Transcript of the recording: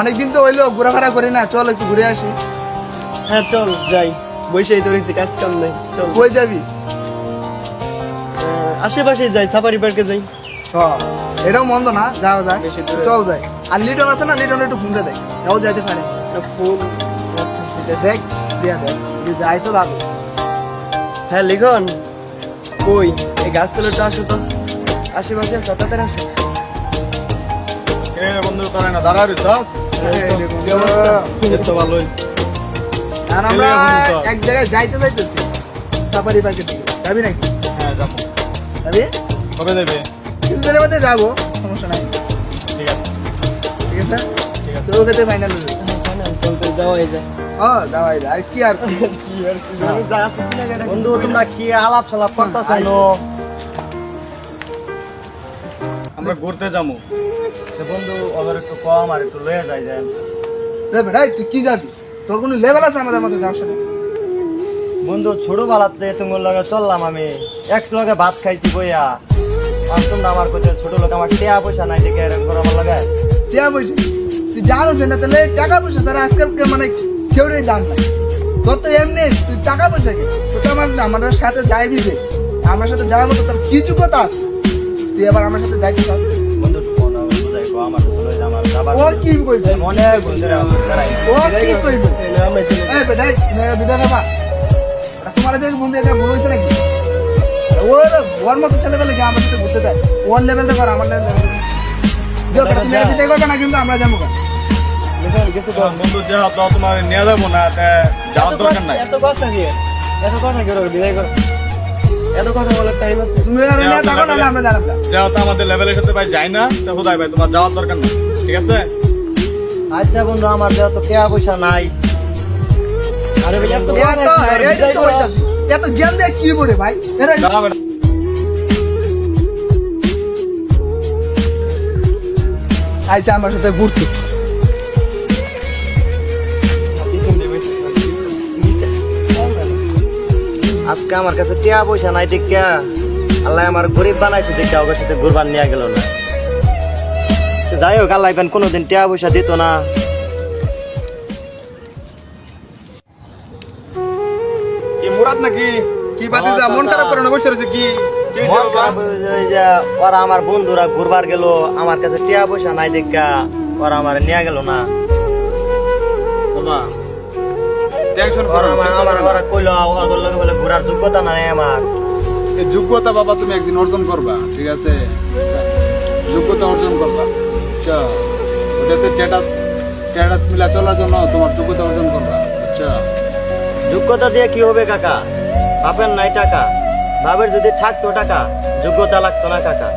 অনেকদিন তো হইল ঘোরাফেরা করি না। চল একটু ঘুরে আসি। হ্যাঁ চল যাই। বসেই তো রয়েছে কাজ কাম নেই চল। কই যাবি? আশেপাশে যাই সাফারি পার্কে যাই। চ এটাও মন্দ না যাও যায়। চল যাই। আর লিটন আছে না? লিটন একটু ফোন দেয় এও যাইতে পারে। ফোন। দেখ দিয়া দেখ। যাই তো লাগবে হ্যাঁ লিখন। কই? এই গাছ তলাটা আসো তো। আশেপাশে তাড়াতাড়ি আসো। বন্ধু করে না দাঁড়া। এক জায়গায় যাইতে যাইতেছি সাফারি পার্কের দিকে যাবি হ্যাঁ যাব কবে ঠিক আছে ঠিক আছে ঠিক আছে তো ওকে ফাইনাল হয়ে যাবে চলতে যাওয়াই যায়? বন্ধু তোমরা কি আলাপ সালাপ করতেছ আমরা ঘুরতে যাব। বন্ধু ওদের একটু কম আর একটু লয়ে যাই যায়। বেটাই তুই কি যাবি? তোর কোনো লেভেল আছে আমাদের মধ্যে যাওয়ার সাথে? বন্ধু ছোট ছোটবেলাতে তোমার লগে চললাম আমি। এক লগে ভাত খাইছি বইয়া। আর তোমরা আমার কাছে ছোট লোক আমার টেয়া পয়সা নাই দেখে এরকম করে আমার লগে। টিয়া পয়সা? তুই জানো যে না তাহলে টাকা পয়সা তারা আজকাল মানে কেউ রে জান নাই তোর তো এমনি তুই টাকা পয়সা কে? তুই তো আমার আমাদের সাথে যাইবি যে। আমার সাথে যাওয়ার মতো তোর কিছু কথা আছে। তুই আবার আমার সাথে যাইতে চাস? ও কি কইবে মনে বন্ধু দাঁড়াই ও কি কইবে? এই বেটাই বিদায় বাবা এটা তোমার যে বন্ধু এটা ভুল হয়েছে নাকি? ওর ওর মতো ছেলে পেলে আমার সাথে ঘুরতে দেয় ওর লেভেল দেখো আমার লেভেল দেখো তুমি বিদায় করবে না কিন্তু আমরা যাব কেন? কিছু তো বন্ধু যে হাত তোমার নিয়ে যাব না যাওয়ার দরকার নাই। এত কথা কি? এত কথা কি বিদায় করো এত কথা বলার টাইম আছে। তুমি আর নিয়ে থাকো না আমরা জানাব যাও তো আমাদের লেভেলের সাথে ভাই যাই না তো হুদাই ভাই তোমার যাওয়ার দরকার নাই ঠিক আছে? আচ্ছা বন্ধু আমার দেওয়া তো পয়সা নাই। আরে ভাই এত জ্ঞান দিয়ে কি বলে ভাই। আইসা আমার সাথে ঘুরতে। আজকে আমার কাছে টিয়া পয়সা নাই দেখা আল্লাহ আমার গরিব বানাইছে দেখা ওর সাথে ঘুরবার নিয়ে গেল না। যাই হোক আল্লাহ ইবেন কোনোদিন টিয়া পয়সা দিত না। কি মুরাদ নাকি? কি বাদি যা মন খারাপ করে না বসে রয়েছে কি? ওরা আমার বন্ধুরা ঘুরবার গেল আমার কাছে টিয়া পয়সা নাই দেখা ওরা আমার নিয়ে গেল না। বাবা টেনশন করো আমার আমার ওরা কইলো ওদের লগে বলে ঘুরার যোগ্যতা নাই আমার। এই যোগ্যতা বাবা তুমি একদিন অর্জন করবা ঠিক আছে? যোগ্যতা অর্জন করবা। আচ্ছা ওটাতে স্ট্যাটাস স্ট্যাটাস মিলা চলার জন্য তোমার যোগ্যতা অর্জন করবা। আচ্ছা। যোগ্যতা দিয়ে কি হবে কাকা? বাপের নাই টাকা। বাপের যদি থাকতো টাকা যোগ্যতা লাগতো না কাকা।